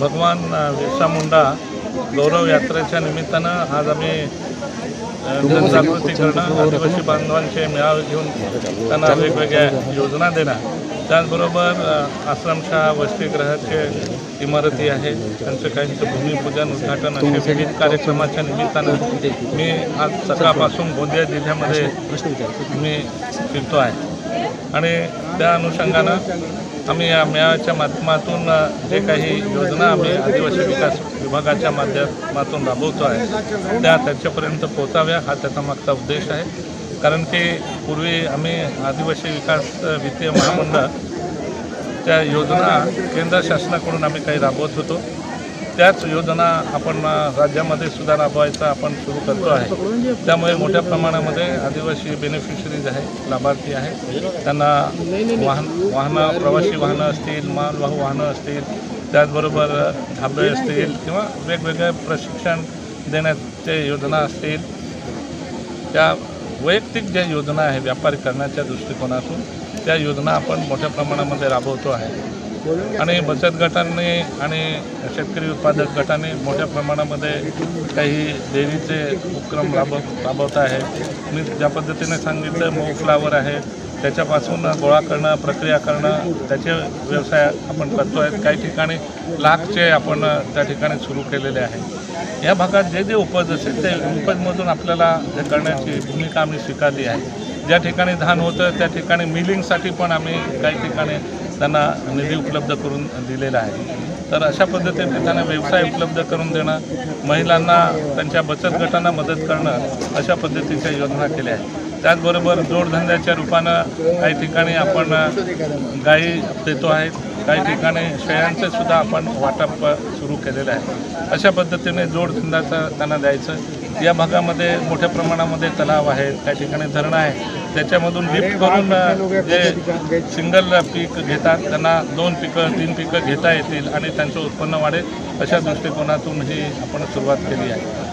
भगवान बिरसा मुंडा गौरव यात्रेच्या निमित्तानं आज आम्ही जनजागृती करणं आदिवासी बांधवांचे मेळावे घेऊन त्यांना वेगवेगळ्या योजना देणं. त्याचबरोबर अ, आश्रमशाळा वसतिगृहाचे इमारती आहे त्यांचं काहींचं भूमिपूजन उद्घाटन असे विविध कार्यक्रमाच्या निमित्तानं मी आज सकाळपासून गोंदिया जिल्ह्यामध्ये मी फिरतो आहे. आणि त्या अनुषंगानं आम्ही या मेळाव्याच्या माध्यमातून जे काही योजना आम्ही आदिवासी विकास विभागाच्या माध्यमातून राबवतो आहे त्या त्याच्यापर्यंत पोहोचाव्या हा त्याचा मागचा उद्देश आहे. कारण की पूर्वी आम्ही आदिवासी विकास वित्तीय महामंडळ त्या योजना केंद्र शासनाकडून आम्ही काही राबवत होतो. त्याच योजना आपण राज्यामध्ये सुद्धा राबवायचा आपण सुरू करतो आहे. त्यामुळे मोठ्या प्रमाणामध्ये आदिवासी बेनिफिशरीज आहे लाभार्थी आहे. त्यांना वाहन वाहनं प्रवासी वाहनं असतील मालवाहू वाहनं असतील त्याचबरोबर धाबे असतील किंवा वेगवेगळे प्रशिक्षण देण्याचे योजना असतील. त्या वैयक्तिक ज्या योजना आहे व्यापार करण्याच्या दृष्टिकोनातून त्या योजना आपण मोठ्या प्रमाणामध्ये राबवतो आहे. आणि बचत गटांनी आणि शेतकरी उत्पादक गटांनी मोठ्या प्रमाणामध्ये काही डेअरीचे उपक्रम राबव राबवत आहे. मी ज्या पद्धतीने सांगितलं मऊ फ्लावर आहे त्याच्यापासून गोळा करणं प्रक्रिया करणं त्याचे व्यवसाय आपण करतो आहे काही ठिकाणी लाखचे आपण त्या ठिकाणी सुरू केलेले आहे. या भागात जे जे उपज असेल ते उपजमधून आपल्याला हे करण्याची भूमिका आम्ही स्वीकारली आहे. ज्या ठिकाणी धान होतं त्या ठिकाणी मिलिंगसाठी पण आम्ही काही ठिकाणी त्यांना निधी उपलब्ध करून दिलेला आहे. तर अशा पद्धतीने त्यांना व्यवसाय उपलब्ध करून देणं महिलांना त्यांच्या बचत गटांना मदत करणं अशा पद्धतीच्या योजना केल्या आहेत. त्याचबरोबर जोडधंद्याच्या रूपानं काही ठिकाणी आपण गाई देतो आहेत. काही ठिकाणी शेळ्यांचं सुद्धा आपण वाटप सुरू केलेलं आहे. अशा पद्धतीने जोडधंद्याचं त्यांना द्यायचं. या भागामध्ये मोठ्या प्रमाणामध्ये तलाव आहेत काही ठिकाणी धरणं आहे त्याच्यामधून लिफ्ट करून जे सिंगल पीक घेतात त्यांना दोन पिकं तीन पिकं घेता येतील आणि त्यांचं उत्पन्न वाढेल अशा दृष्टिकोनातून ही आपण सुरुवात केली आहे.